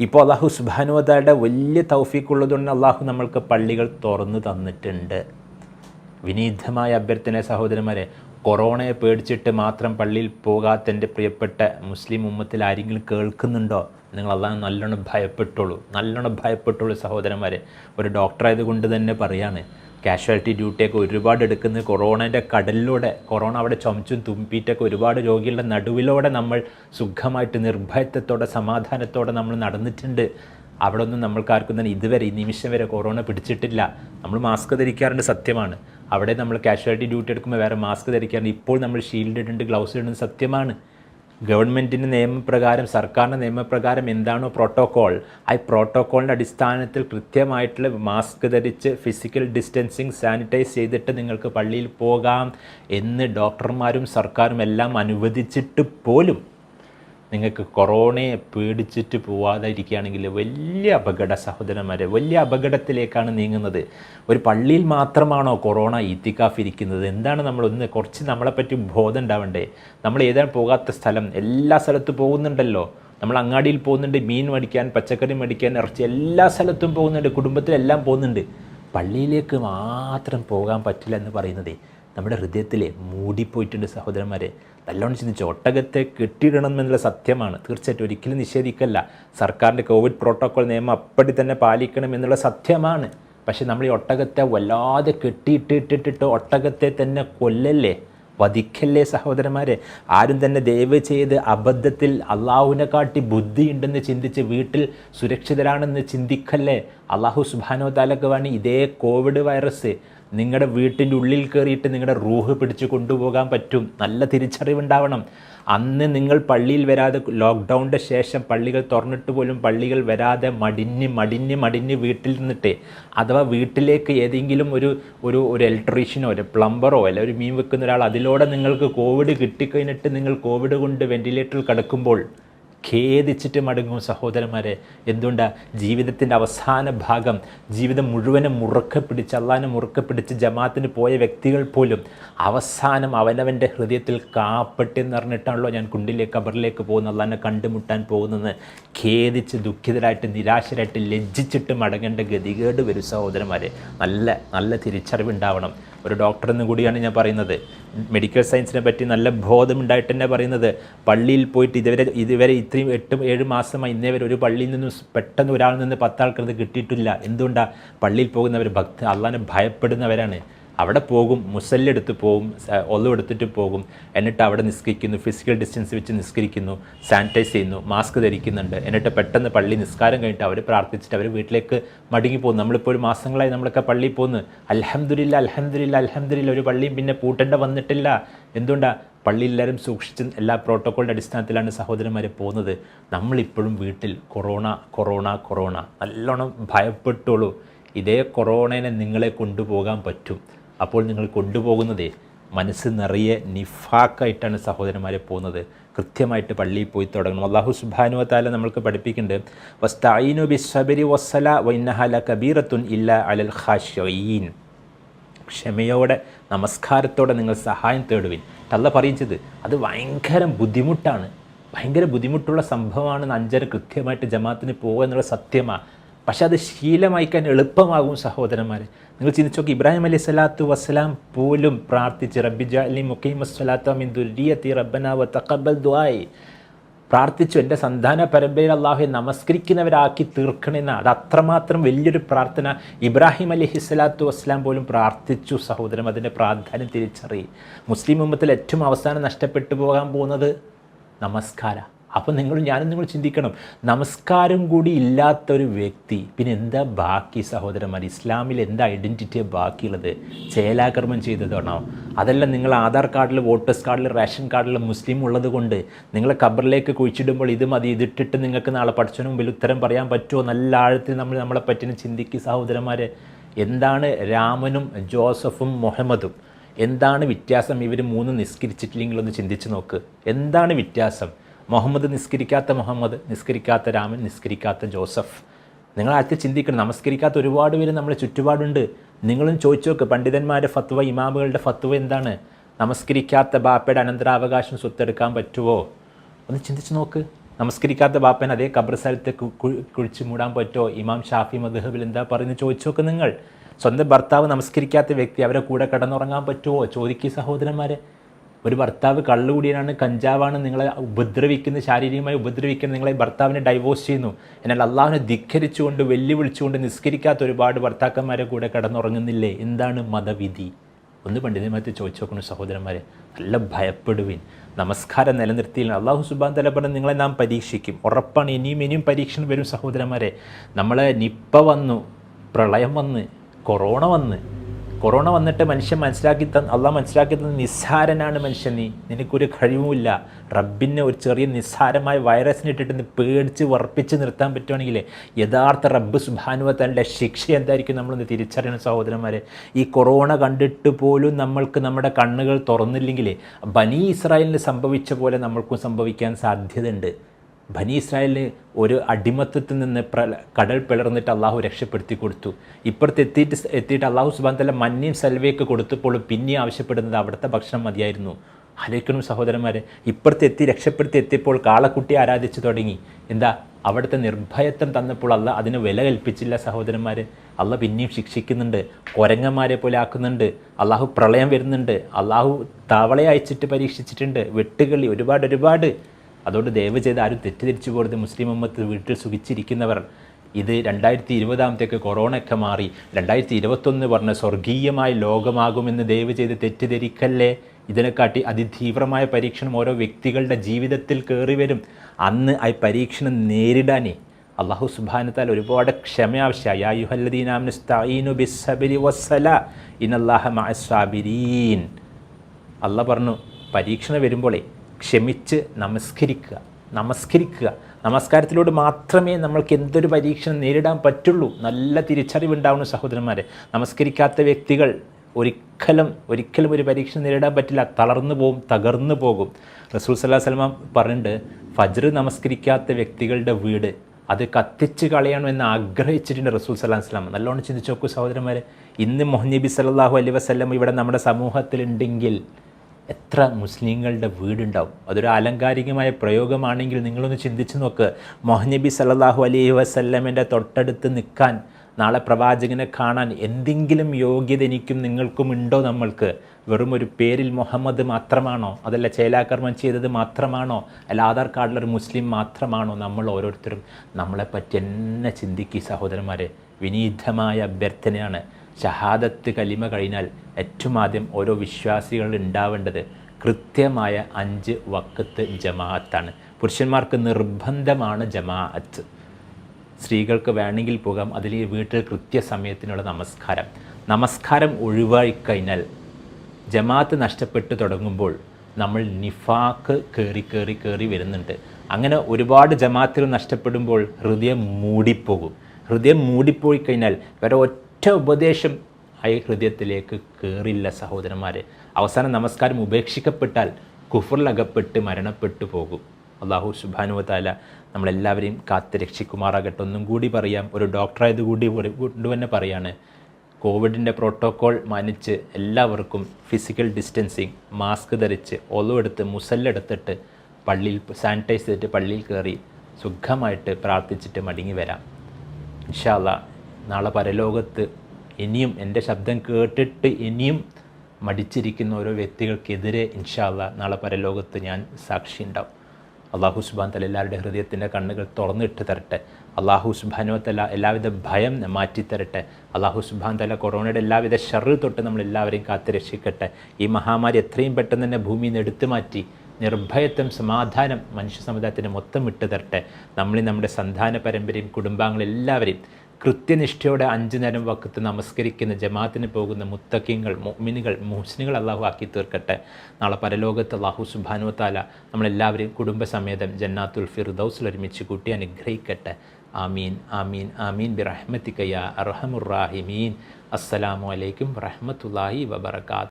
ഇപ്പോൾ അള്ളാഹു സുബാനുവതയുടെ വലിയ തൗഫീക്കുള്ളതുകൊണ്ട് അള്ളാഹു നമ്മൾക്ക് പള്ളികൾ തുറന്നു തന്നിട്ടുണ്ട്. വിനീതമായ അഭ്യർത്ഥന സഹോദരന്മാരെ കൊറോണയെ പേടിച്ചിട്ട് മാത്രം പള്ളിയിൽ പോകാത്ത എന്റെ പ്രിയപ്പെട്ട മുസ്ലിം ഉമ്മത്തിൽ ആരെങ്കിലും കേൾക്കുന്നുണ്ടോ? നിങ്ങൾ അള്ളാഹ് നല്ലോണം ഭയപ്പെട്ടുള്ളൂ. നല്ലോണം ഭയപ്പെട്ടുള്ളൂ സഹോദരന്മാരെ. ഒരു ഡോക്ടറായത് കൊണ്ട് തന്നെ പറയാണ്. കാഷ്വാലിറ്റി ഡ്യൂട്ടിയൊക്കെ ഒരുപാട് എടുക്കുന്നത് കൊറോണന്റെ കടലിലൂടെ കൊറോണ അവിടെ ചുമച്ചും തുമ്പിയിട്ടൊക്കെ ഒരുപാട് രോഗികളുടെ നടുവിലൂടെ നമ്മൾ സുഖമായിട്ട് നിർഭയത്വത്തോടെ സമാധാനത്തോടെ നമ്മൾ നടന്നിട്ടുണ്ട്. അവിടെ ഒന്നും നമ്മൾക്കാർക്കും തന്നെ ഇതുവരെ ഈ നിമിഷം വരെ കൊറോണ പിടിച്ചിട്ടില്ല. നമ്മൾ മാസ്ക് ധരിക്കാറുണ്ട് സത്യമാണ്. അവിടെ നമ്മൾ കാഷ്വാലിറ്റി ഡ്യൂട്ടി എടുക്കുമ്പോൾ വേറെ മാസ്ക് ധരിക്കാറുണ്ട്. ഇപ്പോൾ നമ്മൾ ഷീൽഡ് ഇടുന്നുണ്ട് ഗ്ലൗസ് ഇടുന്നത് സത്യമാണ്. ഗവൺമെന്റിന്റെ നിയമപ്രകാരം സർക്കാരിന്റെ നിയമപ്രകാരം എന്താണോ പ്രോട്ടോക്കോൾ ആ പ്രോട്ടോക്കോളിന്റെ അടിസ്ഥാനത്തിൽ കൃത്യമായിട്ടുള്ള മാസ്ക് ധരിച്ച് ഫിസിക്കൽ ഡിസ്റ്റൻസിങ് സാനിറ്റൈസ് ചെയ്തിട്ട് നിങ്ങൾക്ക് പള്ളിയിൽ പോകാം എന്ന് ഡോക്ടർമാരും സർക്കാരും എല്ലാം അനുവദിച്ചിട്ട് പോലും നിങ്ങൾക്ക് കൊറോണയെ പേടിച്ചിട്ട് പോവാതിരിക്കുകയാണെങ്കിൽ വലിയ അപകട സഹോദരന്മാരെ വലിയ അപകടത്തിലേക്കാണ് നീങ്ങുന്നത്. ഒരു പള്ളിയിൽ മാത്രമാണോ കൊറോണ ഇത്തിക്കാഫ് ഇരിക്കുന്നത്? എന്താണ് നമ്മളൊന്ന് കുറച്ച് നമ്മളെപ്പറ്റി ബോധം ഉണ്ടാവണ്ടേ? നമ്മൾ ഏതാണ് പോകാത്ത സ്ഥലം എല്ലാ സ്ഥലത്തും പോകുന്നുണ്ടല്ലോ. നമ്മൾ അങ്ങാടിയിൽ പോകുന്നുണ്ട് മീൻ മേടിക്കാൻ പച്ചക്കറി മേടിക്കാൻ ഇറച്ചി എല്ലാ സ്ഥലത്തും പോകുന്നുണ്ട് കുടുംബത്തിലെല്ലാം പോകുന്നുണ്ട്. പള്ളിയിലേക്ക് മാത്രം പോകാൻ പറ്റില്ല എന്ന് പറയുന്നതേ നമ്മുടെ ഹൃദയത്തിലെ മൂടിപ്പോയിട്ടുണ്ട് സഹോദരന്മാരെ. നല്ലോണം ചിന്തിച്ചു ഒട്ടകത്തെ കെട്ടിയിടണം എന്നുള്ള സത്യമാണ്. തീർച്ചയായിട്ടും ഒരിക്കലും നിഷേധിക്കല്ല. സർക്കാരിന്റെ കോവിഡ് പ്രോട്ടോക്കോൾ നിയമം അപ്പടി തന്നെ പാലിക്കണം എന്നുള്ള സത്യമാണ്. പക്ഷേ നമ്മൾ ഈ ഒട്ടകത്തെ വല്ലാതെ കെട്ടിയിട്ടിട്ടിട്ട് ഒട്ടകത്തെ തന്നെ കൊല്ലല്ലേ? വധിക്കല്ലേ സഹോദരന്മാരെ? ആരും തന്നെ ദയവ് ചെയ്ത് അബദ്ധത്തിൽ അള്ളാഹുവിനെ കാട്ടി ബുദ്ധിയുണ്ടെന്ന് ചിന്തിച്ച് വീട്ടിൽ സുരക്ഷിതരാണെന്ന് ചിന്തിക്കല്ലേ? അള്ളാഹു സുബാനോ താലക്ക് വേണി ഇതേ കോവിഡ് വൈറസ് നിങ്ങളുടെ വീട്ടിന്റെ ഉള്ളിൽ കയറിയിട്ട് നിങ്ങളുടെ റൂഹ് പിടിച്ച് കൊണ്ടുപോകാൻ പറ്റും. നല്ല തിരിച്ചറിവുണ്ടാവണം. അന്ന് നിങ്ങൾ പള്ളിയിൽ വരാതെ ലോക്ക്ഡൗണിന്റെ ശേഷം പള്ളികൾ തുറന്നിട്ട് പോലും പള്ളികൾ വരാതെ മടിഞ്ഞ് മടിഞ്ഞ് മടിഞ്ഞ് വീട്ടിൽ നിന്നിട്ട് അഥവാ വീട്ടിലേക്ക് ഏതെങ്കിലും ഒരു ഒരു ഒരു ഇലക്ട്രീഷ്യനോ ഒരു പ്ലംബറോ അല്ല ഒരു മീൻ വെക്കുന്ന ഒരാൾ അതിലൂടെ നിങ്ങൾക്ക് കോവിഡ് കിട്ടിക്കഴിഞ്ഞിട്ട് നിങ്ങൾ കോവിഡ് കൊണ്ട് വെന്റിലേറ്ററിൽ കിടക്കുമ്പോൾ ഖേദിച്ചിട്ട് മടങ്ങും സഹോദരന്മാരെ. എന്തുകൊണ്ട്? ജീവിതത്തിന്റെ അവസാന ഭാഗം ജീവിതം മുഴുവനും മുറുക്കെ പിടിച്ച് അള്ളാനെ മുറുക്കെ പിടിച്ച് ജമാത്തിന് പോയ വ്യക്തികൾ പോലും അവസാനം അവനവന്റെ ഹൃദയത്തിൽ കാപ്പെട്ടെന്ന് പറഞ്ഞിട്ടാണല്ലോ ഞാൻ കുണ്ടിലേക്ക് കബറിലേക്ക് പോകുന്ന അള്ളാനെ കണ്ടുമുട്ടാൻ പോകുന്നത്. ഖേദിച്ച് ദുഃഖിതരായിട്ട് നിരാശരായിട്ട് ലജ്ജിച്ചിട്ട് മടങ്ങേണ്ട ഗതികേട് വരും സഹോദരന്മാരെ. നല്ല നല്ല തിരിച്ചറിവുണ്ടാവണം. ഒരു ഡോക്ടർ എന്ന് കൂടിയാണ് ഞാൻ പറയുന്നത്. മെഡിക്കൽ സയൻസിനെ പറ്റി നല്ല ബോധമുണ്ടായിട്ട് തന്നെ പറയുന്നത്. പള്ളിയിൽ പോയിട്ട് ഇതുവരെ ഇതുവരെ ഇത്രയും എട്ടും ഏഴ് മാസമായി ഇന്നേ വരെ ഒരു പള്ളിയിൽ നിന്നും പെട്ടെന്ന് ഒരാളിൽ നിന്ന് പത്താൾക്കത് കിട്ടിയിട്ടില്ല. എന്തുകൊണ്ടാണ് പള്ളിയിൽ പോകുന്നവർ ഭക്ത അള്ളാനെ ഭയപ്പെടുന്നവരാണ്. അവിടെ പോകും മുസല്ലെടുത്ത് പോകും ഒന്നും എടുത്തിട്ട് പോകും. എന്നിട്ട് അവിടെ നിസ്കരിക്കുന്നു ഫിസിക്കൽ ഡിസ്റ്റൻസ് വെച്ച് നിസ്കരിക്കുന്നു സാനിറ്റൈസ് ചെയ്യുന്നു മാസ്ക് ധരിക്കുന്നുണ്ട്. എന്നിട്ട് പെട്ടെന്ന് പള്ളി നിസ്കാരം കഴിഞ്ഞിട്ട് അവർ പ്രാർത്ഥിച്ചിട്ട് അവർ വീട്ടിലേക്ക് മടങ്ങി പോകും നമ്മളിപ്പോൾ ഒരു മാസങ്ങളായി നമ്മളൊക്കെ പള്ളി പോകുന്നു. അലഹമ്മദില്ല അലഹമ്മദില്ല അലഹമ്മദില്ല ഒരു പള്ളിയും പിന്നെ പൂട്ടേണ്ട വന്നിട്ടില്ല. എന്തുകൊണ്ടാണ് പള്ളി എല്ലാവരും സൂക്ഷിച്ച് എല്ലാ പ്രോട്ടോക്കോളിന്റെ അടിസ്ഥാനത്തിലാണ് സഹോദരന്മാരെ പോകുന്നത്. നമ്മളിപ്പോഴും വീട്ടിൽ കൊറോണ കൊറോണ കൊറോണ. നല്ലോണം ഭയപ്പെട്ടോളൂ ഇതേ കൊറോണേനെ നിങ്ങളെ കൊണ്ടുപോകാൻ പറ്റും. അപ്പോൾ നിങ്ങൾ കൊണ്ടുപോകുന്നതേ മനസ്സ് നിറയെ നിഫാക്കായിട്ടാണ് സഹോദരന്മാരെ പോകുന്നത്. കൃത്യമായിട്ട് പള്ളിയിൽ പോയി തുടങ്ങണം. അള്ളാഹു സുബാനു താല നമ്മൾക്ക് പഠിപ്പിക്കുന്നുണ്ട്. വസ്തായിനു ബിസ്വബരി വസ്സല വൈനഹല കബീറത്തുൻ ഇല്ല അലൽ ഖാഷീൻ ക്ഷമയോടെ നമസ്കാരത്തോടെ നിങ്ങൾ സഹായം തേടുവിൻ. തള്ള പറയിച്ചത് അത് ഭയങ്കര ബുദ്ധിമുട്ടാണ്. ഭയങ്കര ബുദ്ധിമുട്ടുള്ള സംഭവമാണ് അഞ്ചര കൃത്യമായിട്ട് ജമാത്തിന് പോകുക എന്നുള്ള സത്യമാണ് പക്ഷെ അത് ശീലമായിക്കാൻ എളുപ്പമാകും സഹോദരന്മാരെ. നിങ്ങൾ ചിന്തിച്ചു നോക്കി ഇബ്രാഹിം അലൈഹി സ്വലാത്തു വസ്സലാം പോലും പ്രാർത്ഥിച്ച് റബ്ബി ജാലി മുഖീം വസ്സലാത്തു മിൻ ദുരിയത്തി റബ്ബന തക്കബൽ ദുആയി. പ്രാർത്ഥിച്ചു എന്റെ സന്താന പരമ്പരയിൽ അള്ളാഹുയെ നമസ്കരിക്കുന്നവരാക്കി തീർക്കണമെന്ന അത് അത്രമാത്രം വലിയൊരു പ്രാർത്ഥന ഇബ്രാഹിം അലി സ്വലാത്തു വസ്സലാം പോലും പ്രാർത്ഥിച്ചു സഹോദരം അതിന്റെ പ്രാധാന്യം തിരിച്ചറി മുസ്ലിം ഉമ്മത്തിൽ ഏറ്റവും അവസാനം നഷ്ടപ്പെട്ടു പോകാൻ പോകുന്നത് നമസ്കാരം. അപ്പോൾ നിങ്ങൾ ഞാനും നിങ്ങൾ ചിന്തിക്കണം. നമസ്കാരം കൂടി ഇല്ലാത്തൊരു വ്യക്തി പിന്നെ എന്താ ബാക്കി സഹോദരന്മാർ? ഇസ്ലാമിൽ എന്താ ഐഡന്റിറ്റിയാണ് ബാക്കിയുള്ളത്? ചേലാകർമ്മം ചെയ്തതാണോ? അതല്ല നിങ്ങൾ ആധാർ കാർഡിൽ വോട്ടേഴ്സ് കാർഡിൽ റേഷൻ കാർഡിൽ മുസ്ലിം ഉള്ളത് കൊണ്ട് നിങ്ങളെ ഖബറിലേക്ക് കുഴിച്ചിടുമ്പോൾ ഇത് മതി ഇതിട്ടിട്ട് നിങ്ങൾക്ക് നാളെ പഠിച്ചതിന് മുമ്പിൽ ഉത്തരം പറയാൻ പറ്റുമോ? നല്ല ആഴത്തിൽ നമ്മൾ നമ്മളെ പറ്റിന് ചിന്തിക്കുക സഹോദരന്മാരെ. എന്താണ് രാമനും ജോസഫും മുഹമ്മദും? എന്താണ് വ്യത്യാസം? ഇവർ മൂന്ന് നിസ്കരിച്ചിട്ടില്ലെങ്കിൽ ഒന്ന് ചിന്തിച്ച് നോക്ക്. എന്താണ് വ്യത്യാസം? മുഹമ്മദ് നിസ്കരിക്കാത്ത മുഹമ്മദ് നിസ്കരിക്കാത്ത രാമൻ നിസ്കരിക്കാത്ത ജോസഫ്. നിങ്ങൾ ആദ്യത്തെ ചിന്തിക്കണം. നമസ്കരിക്കാത്ത ഒരുപാട് പേര് നമ്മുടെ ചുറ്റുപാടുണ്ട്. നിങ്ങളും ചോദിച്ചു നോക്ക്. പണ്ഡിതന്മാരുടെ ഫത്വ ഇമാമുകളുടെ ഫത്വ എന്താണ്? നമസ്കരിക്കാത്ത ബാപ്പയുടെ അനന്തരാവകാശം സ്വത്തെടുക്കാൻ പറ്റുമോ ഒന്ന് ചിന്തിച്ച് നോക്ക്. നമസ്കരിക്കാത്ത ബാപ്പൻ അതേ ഖബർ സ്ഥലത്ത് കു- കു- കുഴിച്ച് മൂടാൻ പറ്റുമോ ഇമാം ഷാഫി മദ്ഹബിൽ എന്താ പറയുന്നത് ചോദിച്ചു നോക്ക് നിങ്ങൾ. സ്വന്തം ഭർത്താവ് നമസ്കരിക്കാത്ത വ്യക്തി അവരെ കൂടെ കിടന്നുറങ്ങാൻ പറ്റുമോ ചോദിക്കുക സഹോദരന്മാരെ. ഒരു ഭർത്താവ് കള്ളുകൂടിയാണ് കഞ്ചാവാണ് നിങ്ങളെ ഉപദ്രവിക്കുന്ന ശാരീരികമായി ഉപദ്രവിക്കുന്ന നിങ്ങളെ ഭർത്താവിനെ ഡൈവോഴ്സ് ചെയ്യുന്നു. എന്നാൽ അള്ളാഹുവിനെ ധിഖരിച്ചുകൊണ്ട് വെല്ലുവിളിച്ചുകൊണ്ട് നിസ്കരിക്കാത്ത ഒരുപാട് ഭർത്താക്കന്മാരെ കൂടെ കടന്നുറങ്ങുന്നില്ലേ? എന്താണ് മതവിധി? ഒന്ന് പണ്ഡിതന്മാരെ ചോദിച്ചു നോക്കണം സഹോദരന്മാരെ. നല്ല ഭയപ്പെടുവിൻ. നമസ്കാരം നിലനിർത്തിയില്ല. അള്ളാഹു സുബാൻ തല പറഞ്ഞ് നിങ്ങളെ നാം പരീക്ഷിക്കും. ഉറപ്പാണ് ഇനിയും ഇനിയും പരീക്ഷണം വരും സഹോദരന്മാരെ. നമ്മളെ നിപ്പ വന്നു പ്രളയം വന്ന് കൊറോണ വന്ന് കൊറോണ വന്നിട്ട് മനുഷ്യൻ മനസ്സിലാക്കി തന്ന അള്ളാഹ് മനസ്സിലാക്കി തന്ന നിസ്സാരനാണ് മനുഷ്യൻ നീ. നിനക്കൊരു കഴിവുമില്ല. റബ്ബിനെ ഒരു ചെറിയ നിസ്സാരമായ വൈറസിനെ ഇട്ടിട്ട് നീ പേടിച്ച് വറപ്പിച്ച് നിർത്താൻ പറ്റുവാണെങ്കിൽ യഥാർത്ഥ റബ്ബ് സുബാനുവത്തന്റെ ശിക്ഷ എന്തായിരിക്കും നമ്മളൊന്ന് തിരിച്ചറിയണം സഹോദരന്മാരെ? ഈ കൊറോണ കണ്ടിട്ട് പോലും നമ്മൾക്ക് നമ്മുടെ കണ്ണുകൾ തുറന്നില്ലെങ്കിൽ ബനി ഇസ്രായേലിന് സംഭവിച്ച പോലെ നമ്മൾക്കും സംഭവിക്കാൻ സാധ്യതയുണ്ട്. ബനി ഇസ്രായേലിന് ഒരു അടിമത്തത്തിൽ നിന്ന് കടൽ പിളർന്നിട്ട് അള്ളാഹു രക്ഷപ്പെടുത്തി കൊടുത്തു. ഇപ്പുറത്ത് എത്തിയിട്ട് എത്തിയിട്ട് അള്ളാഹു സുബാൻ തല മഞ്ഞയും സൽവയൊക്കെ കൊടുത്തപ്പോൾ പിന്നെ ആവശ്യപ്പെടുന്നത് അവിടുത്തെ ഭക്ഷണം മതിയായിരുന്നു. ആലോചിക്കണം സഹോദരന്മാരെ ഇപ്പുറത്ത് എത്തി രക്ഷപ്പെടുത്തി എത്തിയപ്പോൾ കാളക്കുട്ടി ആരാധിച്ചു തുടങ്ങി. എന്താ? അവിടുത്തെ നിർഭയത്വം തന്നപ്പോൾ അല്ല അതിന് വില കൽപ്പിച്ചില്ല സഹോദരന്മാർ അല്ല പിന്നെയും ശിക്ഷിക്കുന്നുണ്ട് കൊരങ്ങന്മാരെ പോലെ ആക്കുന്നുണ്ട് അള്ളാഹു പ്രളയം വരുന്നുണ്ട് അള്ളാഹു തവളയെ പരീക്ഷിച്ചിട്ടുണ്ട് വെട്ടുകളി ഒരുപാട് ഒരുപാട് അതുകൊണ്ട് ദയവ് ചെയ്ത് ആരും തെറ്റിദ്ധരിച്ചു പോകരുത്. മുസ്ലിം ഉമ്മത്ത് വീട്ടിൽ സുഖിച്ചിരിക്കുന്നവർ. ഇത് രണ്ടായിരത്തി ഇരുപതാമത്തേക്ക് കൊറോണയൊക്കെ മാറി രണ്ടായിരത്തി ഇരുപത്തൊന്ന് പറഞ്ഞ സ്വർഗീയമായ ലോകമാകുമെന്ന് ദയവ് ചെയ്ത് തെറ്റിദ്ധരിക്കല്ലേ? ഇതിനെക്കാട്ടി അതിതീവ്രമായ പരീക്ഷണം ഓരോ വ്യക്തികളുടെ ജീവിതത്തിൽ കയറി വരും. അന്ന് ആ പരീക്ഷണം നേരിടാനേ അള്ളാഹു സുബാനത്താൽ ഒരുപാട് ക്ഷമ ആവശ്യമായി അല്ല പറഞ്ഞു പരീക്ഷണം വരുമ്പോഴേ ക്ഷമിച്ച് നമസ്കരിക്കുക. നമസ്കരിക്കുക. നമസ്കാരത്തിലൂടെ മാത്രമേ നമ്മൾക്ക് എന്തൊരു പരീക്ഷണം നേരിടാൻ പറ്റുള്ളൂ. നല്ല തിരിച്ചറിവുണ്ടാവുന്ന സഹോദരന്മാരെ. നമസ്കരിക്കാത്ത വ്യക്തികൾ ഒരിക്കലും ഒരിക്കലും ഒരു പരീക്ഷ നേരിടാൻ പറ്റില്ല. തളർന്നു പോകും തകർന്നു പോകും. റസൂൽ സല്ലാ സലമ പറഞ്ഞിട്ട് ഫജ്ർ നമസ്കരിക്കാത്ത വ്യക്തികളുടെ വീട് അത് കത്തിച്ച് കളയണമെന്ന് ആഗ്രഹിച്ചിട്ടുണ്ട് റസൂൽ സല്ലാ വസ്ലാം നല്ലോണം ചിന്തിച്ചു നോക്കൂ സഹോദരന്മാരെ. ഇന്ന് മൊഹ്നബി സല്ലാഹു അലൈ വസ്ലം ഇവിടെ നമ്മുടെ സമൂഹത്തിലുണ്ടെങ്കിൽ എത്ര മുസ്ലിങ്ങളുടെ വീടുണ്ടാവും? അതൊരു ആലങ്കാരികമായ പ്രയോഗമാണെങ്കിൽ നിങ്ങളൊന്ന് ചിന്തിച്ച് നോക്ക്. മൊഹനബി സല്ലാഹു അലൈഹി വസല്ലമിന്റെ തൊട്ടടുത്ത് നിൽക്കാൻ നാളെ പ്രവാചകനെ കാണാൻ എന്തെങ്കിലും യോഗ്യത എനിക്കും നിങ്ങൾക്കും ഉണ്ടോ നമ്മൾക്ക്? വെറും ഒരു പേരിൽ മുഹമ്മദ് മാത്രമാണോ? അതല്ല ചേലാകർമ്മം ചെയ്തത് മാത്രമാണോ? അല്ല ആധാർ കാർഡിലൊരു മുസ്ലിം മാത്രമാണോ? നമ്മൾ ഓരോരുത്തരും നമ്മളെപ്പറ്റി എന്നെ ചിന്തിക്കി സഹോദരന്മാരെ. വിനീതമായ അഭ്യർത്ഥനയാണ്. ഷഹാദത്ത് കലിമ കഴിഞ്ഞാൽ ഏറ്റവും ആദ്യം ഓരോ വിശ്വാസികളിൽ ഉണ്ടാവേണ്ടത് കൃത്യമായ അഞ്ച് വക്കത്ത് ജമാഅത്താണ്. പുരുഷന്മാർക്ക് നിർബന്ധമാണ് ജമാഅത്ത്. സ്ത്രീകൾക്ക് വേണമെങ്കിൽ പോകാം അതിൽ വീട്ടിൽ കൃത്യസമയത്തിനുള്ള നമസ്കാരം. നമസ്കാരം ഒഴിവായിക്കഴിഞ്ഞാൽ ജമാഅത്ത് നഷ്ടപ്പെട്ടു തുടങ്ങുമ്പോൾ നമ്മൾ നിഫാക്ക് കയറി കയറി കയറി വരുന്നുണ്ട്. അങ്ങനെ ഒരുപാട് ജമാഅത്തുകൾ നഷ്ടപ്പെടുമ്പോൾ ഹൃദയം മൂടിപ്പോകും. ഹൃദയം മൂടിപ്പോയി കഴിഞ്ഞാൽ വേറെ ഒറ്റ ഉപദേശം ഹൃദയത്തിലേക്ക് കയറില്ല സഹോദരന്മാരെ. അവസാന നമസ്കാരം ഉപേക്ഷിക്കപ്പെട്ടാൽ കുഫറിലകപ്പെട്ട് മരണപ്പെട്ടു പോകും. അള്ളാഹു സുബാനുവത്താല നമ്മളെല്ലാവരെയും കാത്ത് രക്ഷിക്കുമാറാകട്ടെ. ഒന്നും കൂടി പറയാം ഒരു ഡോക്ടറായത് കൂടി കൊണ്ട് തന്നെ പറയാണ്. കോവിഡിന്റെ പ്രോട്ടോക്കോൾ മാനിച്ച് എല്ലാവർക്കും ഫിസിക്കൽ ഡിസ്റ്റൻസിങ് മാസ്ക് ധരിച്ച് ഒലുവെടുത്ത് മുസല്ലെടുത്തിട്ട് പള്ളിയിൽ സാനിറ്റൈസ് ചെയ്തിട്ട് പള്ളിയിൽ കയറി സുഖമായിട്ട് പ്രാർത്ഥിച്ചിട്ട് മടങ്ങി വരാം. ഇൻഷാല്ല നാളെ പരലോകത്ത് ഇനിയും എന്റെ ശബ്ദം കേട്ടിട്ട് ഇനിയും മടിച്ചിരിക്കുന്ന ഓരോ വ്യക്തികൾക്കെതിരെ ഇൻഷാല്ല നാളെ പരലോകത്ത് ഞാൻ സാക്ഷി ഉണ്ടാവും. അള്ളാഹു സുബാൻ തല എല്ലാവരുടെ ഹൃദയത്തിന്റെ കണ്ണുകൾ തുറന്നിട്ട് തരട്ടെ. അള്ളാഹു സുബാനോ തല എല്ലാവിധ ഭയം മാറ്റിത്തരട്ടെ അള്ളാഹു സുബാൻ തല കൊറോണയുടെ എല്ലാവിധ ഷെറിൽ തൊട്ട് നമ്മളെല്ലാവരെയും കാത്തു രക്ഷിക്കട്ടെ. ഈ മഹാമാരി എത്രയും പെട്ടെന്ന് തന്നെ ഭൂമിയിൽ നിന്ന് എടുത്തു മാറ്റി നിർഭയത്വം സമാധാനം മനുഷ്യ സമുദായത്തിന് മൊത്തം വിട്ടു തരട്ടെ. നമ്മളീ നമ്മുടെ സന്താന പരമ്പരയും കുടുംബാംഗങ്ങളെല്ലാവരെയും കൃത്യനിഷ്ഠയോടെ അഞ്ചു നേരം വക്കത്ത് നമസ്കരിക്കുന്ന ജമാഅത്തിന് പോകുന്ന മുത്തക്കിങ്ങൾ മുഅ്മിനുകൾ മുഹ്സിനുകൾ അള്ളാഹു ആക്കി തീർക്കട്ടെ. നാളെ പരലോകത്ത് അള്ളാഹു സുബാനു താല നമ്മളെല്ലാവരെയും കുടുംബസമേതം ജന്നാത്തുൽ ഫിർദൌസിൽ ഒരുമിച്ച് കൂട്ടി അനുഗ്രഹിക്കട്ടെ. ആമീൻ ആമീൻ ആമീൻ. ബിറഹ്മത്തിക്കയ്യ അർഹമുറാഹിമീൻ അസ്സലാമു അലൈക്കും വറഹ്മത്തുള്ളാഹി വബർക്കാത്തു